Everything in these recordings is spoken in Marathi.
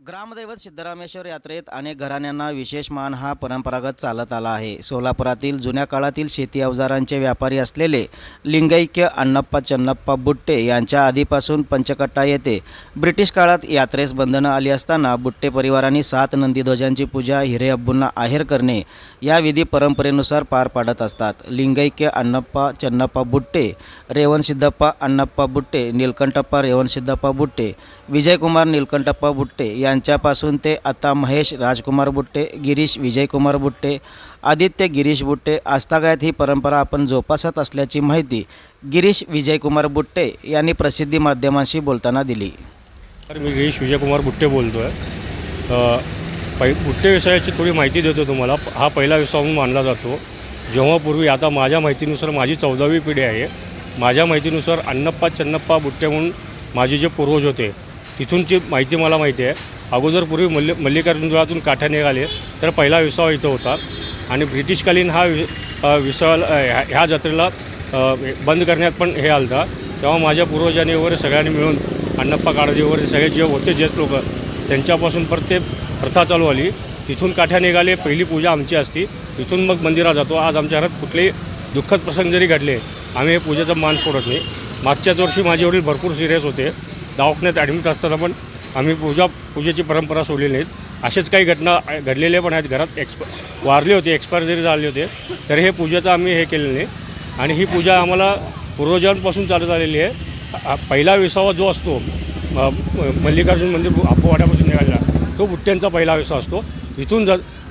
ग्रामदैवत सिद्धरामेश्वर यात्रेत अनेक घराण्यांना विशेष मान हा परंपरागत चालत आला आहे. सोलापुरातील जुन्या काळातील शेती अवजारांचे व्यापारी असलेले लिंगैक्य अण्णप्पा चन्नप्पा बुट्टे यांच्या आधीपासून पंचकट्टा येथे ब्रिटिश काळात यात्रेस बंधनं आली असताना बुट्टे परिवारांनी सात नंदीध्वजांची पूजा हिरे अब्बूंना आहेर करणे या विधी परंपरेनुसार पार पाडत असतात. लिंगैक्य अण्णप्पा चन्नप्पा बुट्टे रेवणसिद्धप्पा अण्णप्पा बुट्टे निलकंठप्पा रेवणसिद्धप्पा बुट्टे विजयकुमार निलकंठप्पा बुट्टे यांच्यापासून ते आता महेश राजकुमार बुट्टे गिरीश विजयकुमार बुट्टे आदित्य गिरीश बुट्टे आस्थागायत ही परंपरा आपण जोपासत असल्याची माहिती गिरीश विजयकुमार बुट्टे यांनी प्रसिद्धी माध्यमांशी बोलताना दिली. तर मी गिरीश विजयकुमार बुट्टे बोलतो आहे पै बुट्टे व्यवसायाची थोडी माहिती देतो तुम्हाला. हा पहिला विषय म्हणून मानला जातो. जेव्हा पूर्वी आता माझ्या माहितीनुसार माझी चौदावी पिढी आहे. माझ्या माहितीनुसार अण्णप्पा चन्नप्पा बुट्टे म्हणून माझे जे पूर्वज होते तिथूनची माहिती मला माहिती आहे. अगोदर पूर्वी मल्ल मल्लिकार्जुनजुळातून काठ्या निघाले तर पहिला विसावा इथं होता. आणि ब्रिटिशकालीन हा वि विसावाला ह्या ह्या जत्रेला बंद करण्यात पण हे आलं होता तेव्हा माझ्या पूर्वजांनी वगैरे सगळ्यांनी मिळून अण्णप्पा काळजी वगैरे सगळे जे होते जेच लोक त्यांच्यापासून परत ते प्रथा चालू आली. तिथून काठ्या निघाले पहिली पूजा आमची असती. तिथून मग मंदिरात जातो. आज आमच्या घरात कुठलेही दुःखद प्रसंग जरी घडले आम्ही हे पूजेचा मान सोडत नाही. मागच्याच वर्षी माझे वडील भरपूर सिरियस होते. दवाखान्यात ॲडमिट असताना पण आम्ही पूजा पूजेची परंपरा सोडलेली नाहीत असेच काही घटना घडलेले पण आहेत. घरात एक्सप वारले होते एक्सपायर जरी झाले होते तरी हे पूजेचं आम्ही हे केलेलं नाही. आणि ही पूजा आम्हाला पूर्वजांपासून चालत आलेली आहे. पहिला विसावा जो असतो मल्लिकार्जुन म्हणजे मंदिर आपोवाड्यापासून निघालेला. तो बुट्ट्यांचा पहिला विसा असतो. तिथून ज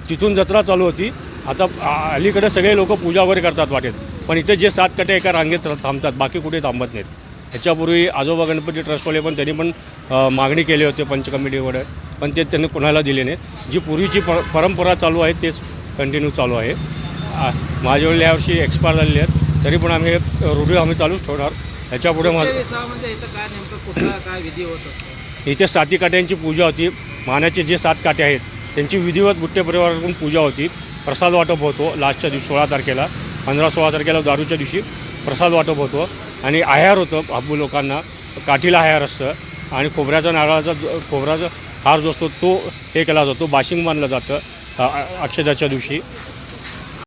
तिथून जत्रा चालू होती. आता अलीकडे सगळे लोक पूजा वगैरे करतात वाटेत. पण इथे जे सात कटे एका रांगेत थांबतात बाकी कुठे थांबत नाहीत. ह्याच्यापूर्वी आजोबा गणपती ट्रस्टवाले पण त्यांनी पण मागणी केली होती पंच कमिटीकडे पण ते त्यांनी कोणाला दिले नाही. जी पूर्वीची पर परंपरा चालू आहे तेच कंटिन्यू चालू आहे. आ, माझे वडील यावर्षी एक्सपायर झालेले आहेत. तरी पण आम्ही रूढी आम्ही चालूच ठेवणार. ह्याच्यापुढे माझं इथे साती काट्यांची पूजा होती. मानाचे जे सात काटे आहेत त्यांची विधिवत बुट्टे परिवाराकडून पूजा होती. प्रसाद वाटप होतो लास्टच्या दिवशी सोळा तारखेला. पंधरा सोळा तारखेला दारूच्या दिवशी प्रसाद वाटप होतो. आणि आहार होतं. बाबू लोकांना काठीला आहार असतं आणि खोबऱ्याचा नारळाचा खोबऱ्याचा हार जो असतो तो हे केला जातो. बाशिंग मानलं जातं अक्षदाच्या दिवशी.